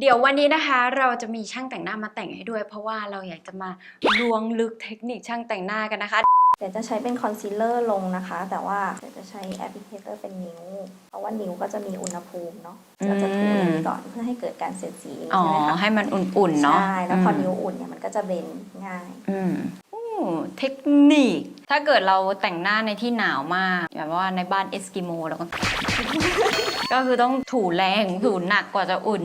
เดี๋ยววันนี้นะคะเราจะมีช่างแต่งหน้ามาแต่งให้ด้วย เพราะว่าเราอยากจะมาล้วงลึกเทคนิคช่างแต่งหน้ากันนะคะ เดี๋ยวจะใช้เป็นคอนซีลเลอร์ลงนะคะ แต่ว่าเดี๋ยวจะใช้แอปพลิเคเตอร์เป็นนิ้ว เพราะว่านิ้วก็จะมีอุณหภูมิเนาะอืมเราจะถูอย่างนี้ก่อนเพื่อให้เกิดการเสียดสีอ๋อใช่ไหมคะให้มันอุ่นๆเนาะใช่แล้วพอนิ้วอุ่นเนี่ยมันก็จะเบนง่ายอืมอู้เทคนิค ถ้าเกิดเราแต่งหน้าในที่หนาวมากแบบว่าในบ้านเอสกิโมแล้วก็ก็คือต้องถูแรงถูหนักกว่าจะอุ่น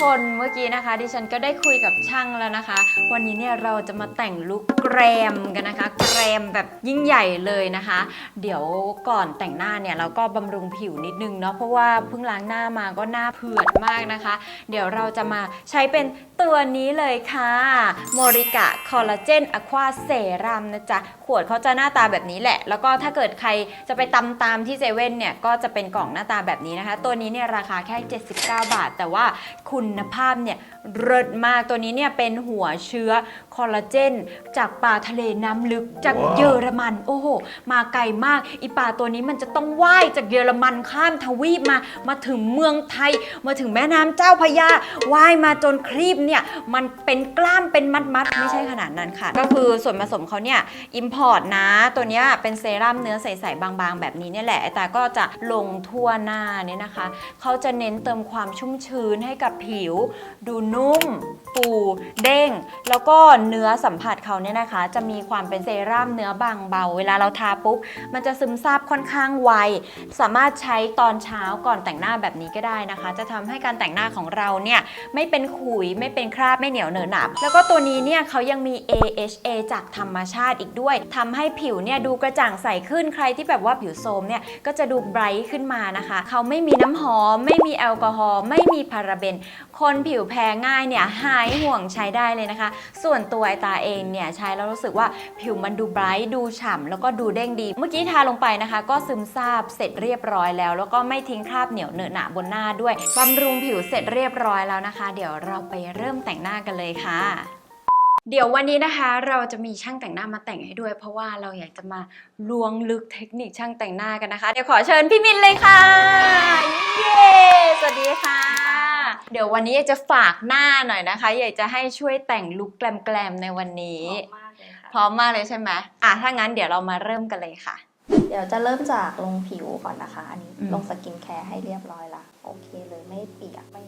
คนเมื่อกี้นะคะ ดิฉันก็ได้คุยกับช่างแล้วนะคะ วันนี้เนี่ยเราจะมาแต่งลุคแกรมกันนะคะ แกรมแบบยิ่งใหญ่เลยนะคะ เดี๋ยวก่อนแต่งหน้าเนี่ยเราก็บำรุงผิวนิดนึงเนาะเพราะว่าเพิ่งล้างหน้ามาก็หน้าเผือดมากนะคะ เดี๋ยวเราจะมาใช้เป็นตัวนี้เลยค่ะโมริกะคอลลาเจนอะควาเซรัมนะจ๊ะขวดเขาจะหน้าตาแบบนี้แหละ แล้วก็ถ้าเกิดใครจะไปตำตามที่เซเว่นเนี่ยก็จะเป็นกล่องหน้าตาแบบนี้นะคะ ตัวนี้เนี่ยราคาแค่ 79 บาท แต่ว่าคุณภาพเนี่ยเลิศมากตัวนี้เนี่ยเป็นหัวเชื้อคอลลาเจน จากปลาทะเลน้ำลึกจากเยอรมัน โอ้โห มาไกลมาก อีปลาตัวนี้มันจะต้องว่ายจากเยอรมันข้ามทวีปมา มาถึงเมืองไทย มาถึงแม่น้ำเจ้าพระยาว่ายมาจนครีบเนี่ยมันเป็นกล้ามเป็นมัดๆไม่ใช่ขนาดนั้นค่ะ ก็คือส่วนผสมเขาเนี่ยอิมพอร์ตนะตัวเนี้ยเป็นเซรั่มเนื้อใสๆบางๆ แบบนี้เนี่ยแหละไอตาก็จะลงทั่วหน้าเนี่ยนะคะเขาจะเน้นเติมความชุ่มชื้นให้กับผิวดูนุ่ม ฟูเด้ง แล้วก็เนื้อสัมผัสเขาเนี่ยนะคะ จะมีความเป็นเซรั่มเนื้อบางเบา เวลาเราทาปุ๊บ มันจะซึมซาบค่อนข้างไว สามารถใช้ตอนเช้าก่อนแต่งหน้าแบบนี้ก็ได้นะคะ จะทำให้การแต่งหน้าของเราเนี่ยไม่เป็นขุยไม่เป็นคราบไม่เหนียวเหนอะหนับ แล้วก็ตัวนี้เนี่ยเขายังมี AHA จากธรรมชาติอีกด้วยทำให้ผิวเนี่ยดูกระจ่างใสขึ้นใครที่แบบว่าผิวโทรมเนี่ยก็จะดูไบรท์ขึ้นมานะคะ เขาไม่มีน้ำหอม ไม่มีแอลกอฮอล์ไม่มีพาราเบนคนผิวแพ้ง่ายเนี่ยหายห่วงใช้ได้เลยนะคะ ส่วนตัวไอตาเองเนี่ยใช้แล้วรู้สึกว่าผิวมันดูไบรท์ดูฉ่ำแล้วก็ดูเด้งดี เมื่อกี้ทาลงไปนะคะ ก็ซึมซาบเสร็จเรียบร้อยแล้ว แล้วก็ไม่ทิ้งคราบเหนียวเหนอะหนะบนหน้าด้วยบำรุงผิวเสร็จเรียบร้อยแล้วนะคะ เดี๋ยวเราไปเริ่มแต่งหน้ากันเลยค่ะเดี๋ยววันนี้นะคะเราจะมีช่างแต่งหน้ามาแต่งให้ด้วย เพราะว่าเราอยากจะมาล้วงลึกเทคนิคช่างแต่งหน้ากันนะคะ เดี๋ยวขอเชิญพี่มินเลยค่ะ เย้สวัสดีค่ะ เดี๋ยววันนี้อยากจะฝากหน้าหน่อยนะคะ อยากจะให้ช่วยแต่งลุคแกลมๆในวันนี้มากเลยค่ะ พร้อมมากเลยใช่ไหมอะถ้างั้นเดี๋ยวเรามาเริ่มกันเลยค่ะ เดี๋ยวจะเริ่มจากลงผิวก่อนนะคะ อันนี้อืม ลงสกินแคร์ให้เรียบร้อยละ โอเคเลยไม่เปียก ไม่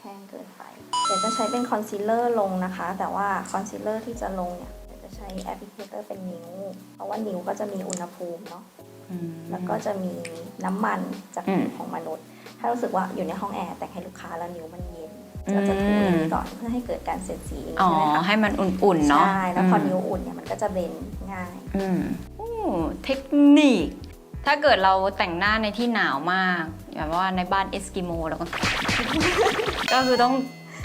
แห้งเกินไป เดี๋ยวจะใช้เป็นคอนซีลเลอร์ลงนะคะ แต่ว่าคอนซีลเลอร์ที่จะลงเนี่ยเดี๋ยวจะใช้แอปพลิเคเตอร์เป็นนิ้ว เพราะว่านิ้วก็จะมีอุณหภูมิเนาะ แล้วก็จะมีน้ำมันจากอืมผิวของมนุษย์ ถ้ารู้สึกว่าอยู่ในห้องแอร์แต่งให้ลูกค้าแล้วนิ้วมันเย็นอืมเราจะถูอย่างนี้ก่อนเพื่อให้เกิดการเสียดสีอ๋อใช่ไหมคะให้มันอุ่นๆเนาะใช่แล้วพอนิ้วอุ่นเนี่ยมันก็จะเบนง่ายอืมอู้เทคนิค ถ้าเกิดเราแต่งหน้าในที่หนาวมากแบบว่าในบ้านเอสกิโมแล้วก็ ก็คือต้อง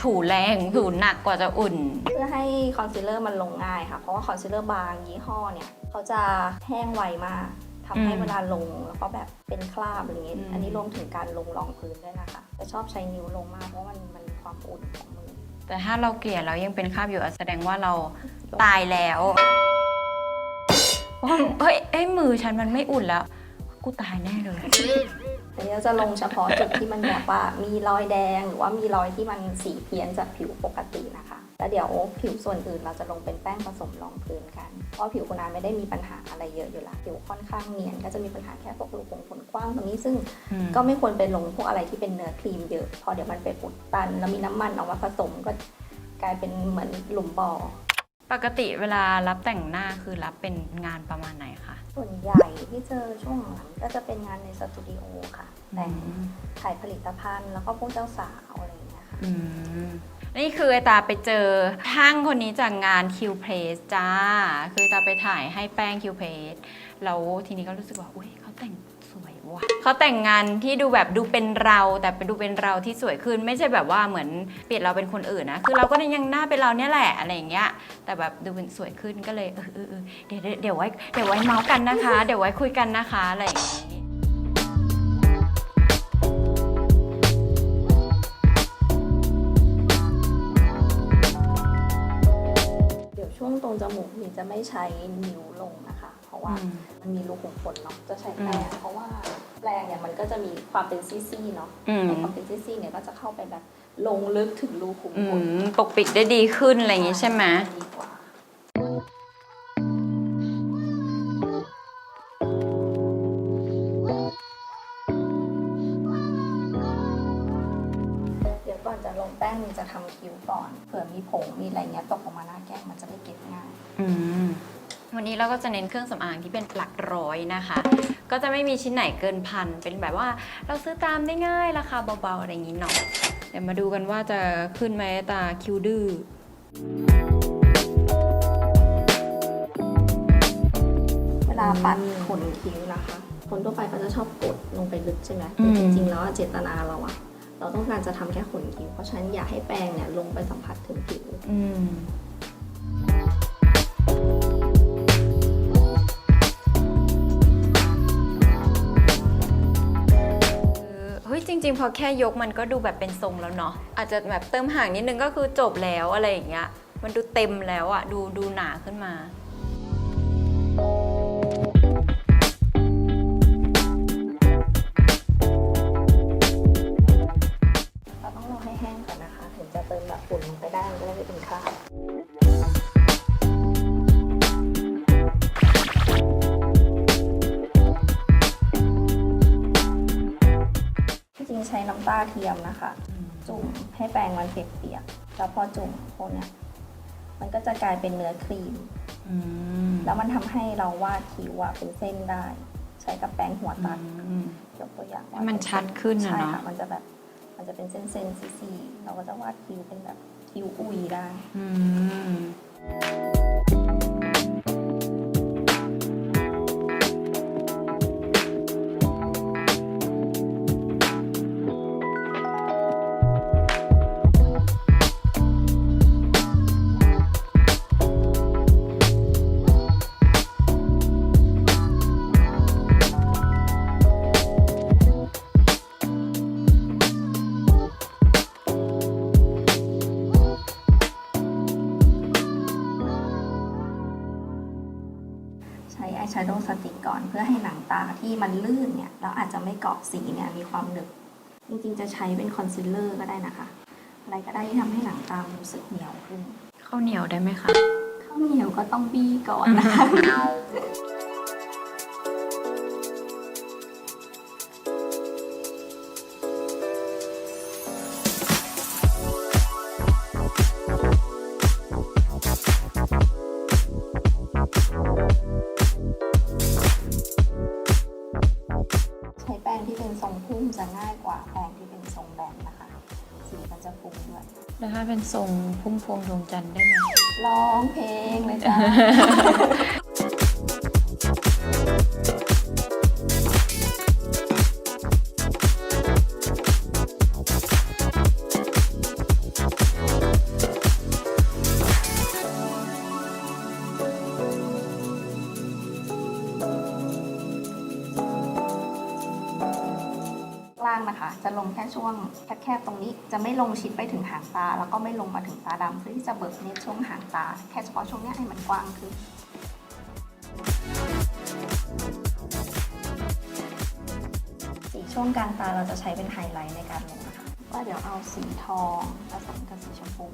ถูแรงถูหนักกว่าจะอุ่น เพื่อให้คอนซีลเลอร์มันลงง่ายค่ะ เพราะว่าคอนซีลเลอร์บางยี่ห้อเนี่ย เขาจะแห้งไวมาก ทำให้อืมเวลาลงแล้วก็แบบเป็นคราบอะไรเงี้ยอืมอันนี้รวมถึงการลงรองพื้นด้วยนะคะจะชอบใช้นิ้วลงมากเพราะว่ามันมันมีความอุ่นของมือ แต่ถ้าเราเกลี่ยแล้วยังเป็นคราบอยู่อะแสดงว่าเราตายแล้วโอ้ยเฮ้ยเอ้ยมือฉันมันไม่อุ่นแล้ว กูตายแน่เลยอันนี้เราจะลงเฉพาะจุดที่มันแบบว่ามีรอยแดงหรือว่ามีรอยที่มันสีเพี้ยนจากผิวปกตินะคะ แล้วเดี๋ยวผิวส่วนอื่นเราจะลงเป็นแป้งผสมรองพื้นกัน เพราะผิวคุณอาไม่ได้มีปัญหาอะไรเยอะอยู่แล้วผิวค่อนข้างเนียน ก็จะมีปัญหาแค่พวกรูขุมขนกว้างตรงนี้ซึ่งก็ไม่ควรไปลงพวกอะไรที่เป็นเนื้อครีมเยอะเพอเดี๋ยวมันไปอุดตัน แล้วมีน้ำมันออกมาผสมก็กลายเป็นเหมือนหลุมบ่อปกติเวลารับแต่งหน้าคือรับเป็นงานประมาณไหนคะส่วนใหญ่ที่เจอช่วงหลังก็จะเป็นงานในสตูดิโอค่ะแต่งถ่ายผลิตภัณฑ์แล้วก็พวกเจ้าสาวอะไร นี่คือไอตาไปเจอช่างคนนี้จากงาน Q Place จ้า คือตาไปถ่ายให้แป้ง Q Place แล้วทีนี้ก็รู้สึกว่า อุ้ยเขาแต่งสวยว่ะเขาแต่งงานที่ดูแบบดูเป็นเราแต่เป็นดูเป็นเราที่สวยขึ้น ไม่ใช่แบบว่าเหมือนเปลี่ยนเราเป็นคนอื่นนะ คือเราก็ยังหน้าเป็นเราเนี่ยแหละอะไรอย่างเงี้ย แต่แบบดูเป็นสวยขึ้นก็เลยเออเออเออเดี๋ยวเดี๋ยวเดี๋ยวไว้เดี๋ยวไว้เมาส์กันนะคะ เดี๋ยวไว้คุยกันนะคะอะไรอย่างงี้ ช่วงตรงจมูกนี่จะไม่ใช้นิ้วลงนะคะ เพราะว่าอืมมันมีรูขุมขนเนาะจะใช้แปรงอืมเพราะว่าแปรงเนี่ยมันก็จะมีความเป็นซี่ๆเนาะอืมในความเป็นซี่ๆเนี่ยก็จะเข้าไปแบบลงลึกถึงรูขุมอืขนมปกปิดได้ดีขึ้นอะไรอย่างงี้ใช่ไหมดีกว่า จะลงแป้งจะทำคิ้วก่อนเผื่อมีผงมีอะไรเงี้ยตกออกมาหน้าแก้มมันจะไม่เก็บง่ายอืมวันนี้เราก็จะเน้นเครื่องสำอางที่เป็นหลักร้อยนะคะ ก็จะไม่มีชิ้นไหนเกินพัน เป็นแบบว่าเราซื้อตามได้ง่ายราคาเบาๆ อะไรอย่างนี้เนาะเดี๋ยวมาดูกันว่าจะขึ้นไหมตาคิวดื้อเวลาปัดขนคิ้วนะคะ คนทั่วไปก็จะชอบกดลงไปลึกใช่ไหมแต่จริงๆแล้วอะเจตนาเราอะ เราต้องการจะทำแค่ขนคิ้วเพราะฉะนั้นอยากให้แปรงเนี่ยลงไปสัมผัสถึงผิวอืมเฮ้ยจริงๆ พอแค่ยกมันก็ดูแบบเป็นทรงแล้วเนาะอาจจะแบบเติมห่างนิดนึงก็คือจบแล้วอะไรอย่างเงี้ยมันดูเต็มแล้วอะดูดูหนาขึ้นมา รงมันเปียกๆแล้วพอจุ่มพวกเนี้ยมันก็จะกลายเป็นเนื้อครีม อืมแล้วมันทำให้เราวาดคิ้วอะเป็นเส้นได้ ใช้กับแปรงหัวตัดอืม ยกตัวอย่างว่าให้มันชัดขึ้นน่ะใช่เนอะค่ะมันจะแบบมันจะเป็นเส้นๆซี่ๆเราก็จะวาดคิ้วเป็นแบบคิ้วอุยได้ อืม ที่มันลื่นเนี่ยแล้วอาจจะไม่เกาะสีเนี่ยมีความหนึบจริงๆ จะใช้เป็นคอนซีลเลอร์ก็ได้นะคะ อะไรก็ได้ที่ทำให้หนังตามันรู้สึกเหนียวขึ้นข้าวเหนียวได้ไหมคะ ข้าวเหนียวก็ต้องบี้ก่อนนะคะ เป็นทรงพุ่มพวงดวงจันทร์ได้ไหม ร้องเพลงเลยจ้า ล่างนะคะ จะลงแค่ช่วงแคบๆตรงนี้ จะไม่ลงชิดไปถึง แล้วก็ไม่ลงมาถึงตาดำเพื่อที่จะเบิกเนตช่วงหางตา แค่เฉพาะช่วงเนี้ยให้มันกว้างขึ้นสีช่วงกลางตาเราจะใช้เป็นไฮไลท์ในการลงนะคะว่าเดี๋ยวเอาสีทองผสมกับสีชมพู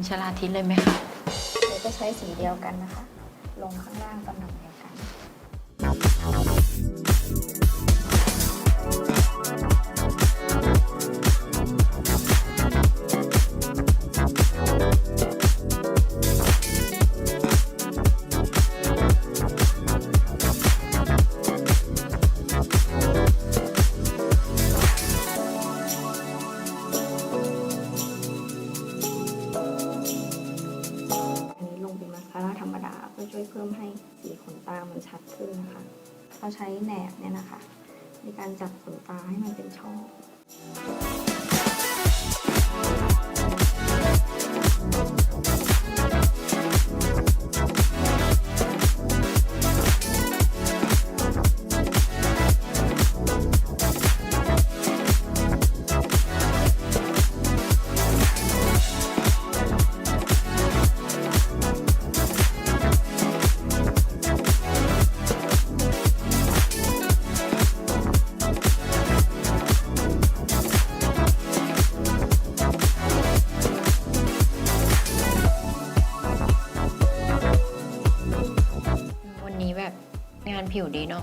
เบนชลาทิศเลยไหมคะเดี๋ยวจะใช้สีเดียวกันนะคะ ลงข้างล่างตำแหน่งเดียวกัน วยเพิ่มให้สีขนตามันชัดขึ้นนะคะเราใช้แหนบเนี่ยนะคะ ในการจับขนตาให้มันเป็นช่อง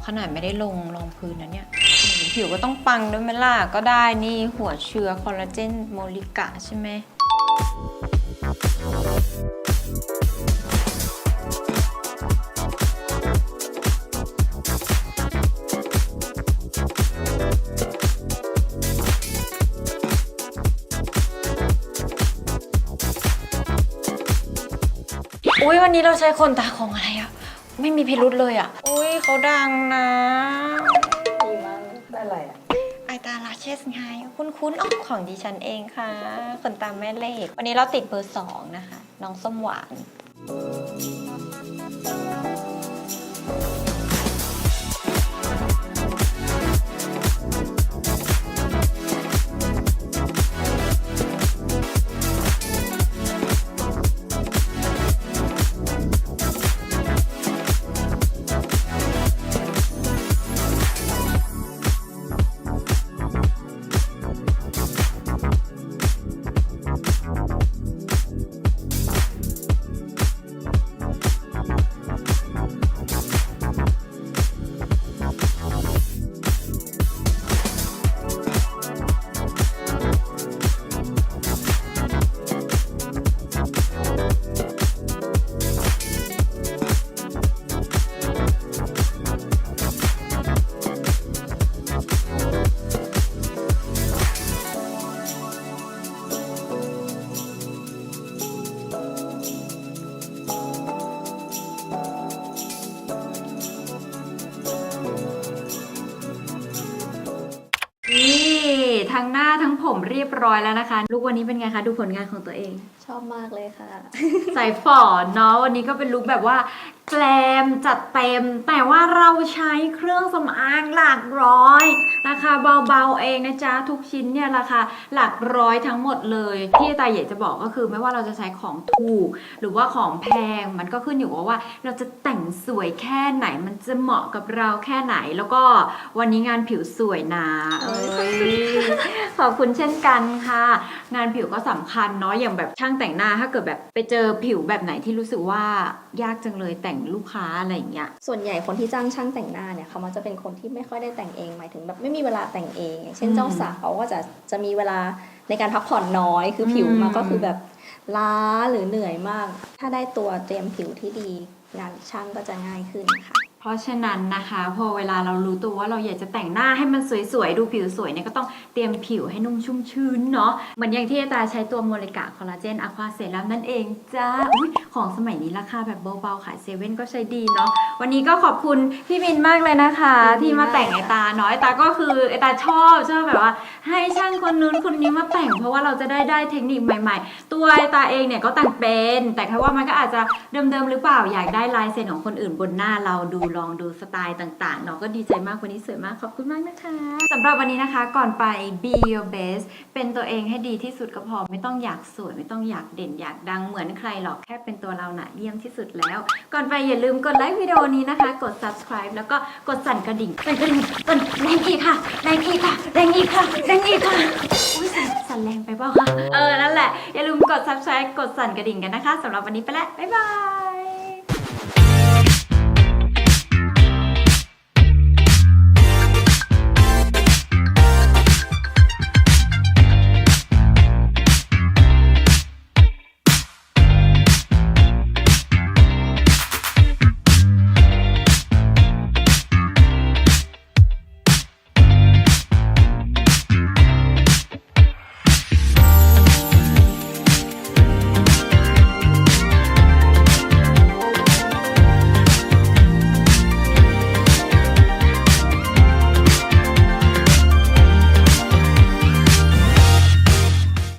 ขนาดไม่ได้ลงรองพื้นนะเนี่ยผิวก็ต้องปังด้วยไหมล่ะก็ได้นี่หัวเชื้อคอลลาเจนโมลิกะใช่ไหมอุ้ยวันนี้เราใช้คนตาของอะไรอะ ไม่มีพิรุษเลยอะอุ้ยเขาดังนะดีมากได้อะไรอะไอตาลาเชสไงคุ้นๆอ๋อของดิฉันเองค่ะขนตาแม่เหล็กวันนี้เราติดเบอร์สองนะคะ น้องส้มหวานนี่ รียบร้อยแล้วนะคะลูกวันนี้เป็นไงคะ ดูผลงานของตัวเอง ชอบมากเลยค่ะ ใส่ฝ่อเนาะวันนี้ก็เป็นลุคแบบว่า แกลมจัดเต็ม แต่ว่าเราใช้เครื่องสำอางหลักร้อย ราคาเบาๆเองนะจ๊ะ ทุกชิ้นเนี่ยราคาหลักร้อยทั้งหมดเลย ที่ตาอยากจะบอกก็คือไม่ว่าเราจะใช้ของถูก หรือว่าของแพงมันก็ขึ้นอยู่กับว่า เราจะแต่งสวยแค่ไหนมันจะเหมาะกับเราแค่ไหนแล้วก็วันนี้งานผิวสวยนะเอ้ยขอบคุณเช่นกันค่ะ งานผิวก็สำคัญเนาะอย่างแบบช่างแต่งหน้าถ้าเกิดแบบไปเจอผิวแบบไหนที่รู้สึกว่ายากจังเลยแต่งลูกค้าอะไรอย่างเงี้ยส่วนใหญ่คนที่จ้างช่างแต่งหน้าเนี่ยเขามักจะเป็นคนที่ไม่ค่อยได้แต่งเองหมายถึงแบบไม่มีเวลาแต่งเอง เช่นเจ้าสาวก็จะจะมีเวลาในการพักผ่อนน้อยคือผิวมมาก็คือแบบล้าหรือเหนื่อยมาก ถ้าได้ตัวเตรียมผิวที่ดี งานช่างก็จะง่ายขึ้นค่ะ เพราะฉะนั้นนะคะพอเวลาเรารู้ตัวว่าเราอยากจะแต่งหน้าให้มันสวยๆ ดูผิวสวยเนี่ยก็ต้องเตรียมผิวให้นุ่มชุ่มชื้นเนาะเหมือนอย่างที่อาตาใช้ตัวโมเลกะคอลลาเจนอะควาเซรั่มนั่นเองจ้าอุ๊ยของสมัยนี้ราคาแบบเบาๆขายเซเว่นก็ใช้ดีเนาะวันนี้ก็ขอบคุณพี่มินมากเลยนะคะ ที่มาแต่งไอตาเนาะไอตาก็คือไอตาชอบชอบแบบว่า ให้ช่างคนนู้นคนนี้มาแต่ง เพราะว่าเราจะได้ได้เทคนิคใหม่ ๆ ตัวไอตาเองเนี่ยก็แต่งเป็น แต่แค่ว่ามันก็อาจจะเดิมๆหรือเปล่าอยากได้ลายเซ็นของคนอื่นบนหน้าเราดูลองดูสไตล์ต่างๆเนาะก็ดีใจมากวันนี้สวยมากขอบคุณมากนะคะสำหรับวันนี้นะคะก่อนไป be your best เป็นตัวเองให้ดีที่สุดก็พอไม่ต้องอยากสวยไม่ต้องอยากเด่นอยากดังเหมือนใครหรอกแค่เป็นตัวเราหนะเยี่ยมที่สุดแล้ว ก่อนไปอย่าลืมกดไลค์วิดีโอนี้นะคะ กด subscribe แล้วก็กดสั่นกระดิ่งสั่นกระดิ่งสั่นแรงอีกค่ะแรงอีกค่ะแรงอีกค่ะแรงอีกค่ะอุ้ยสั่นสั่นแรงไปเปล่าคะเออนั่นแหละอย่าลืมกด subscribe กดสั่นกระดิ่งกันนะคะสำหรับวันนี้ไปแล้วบ๊ายบาย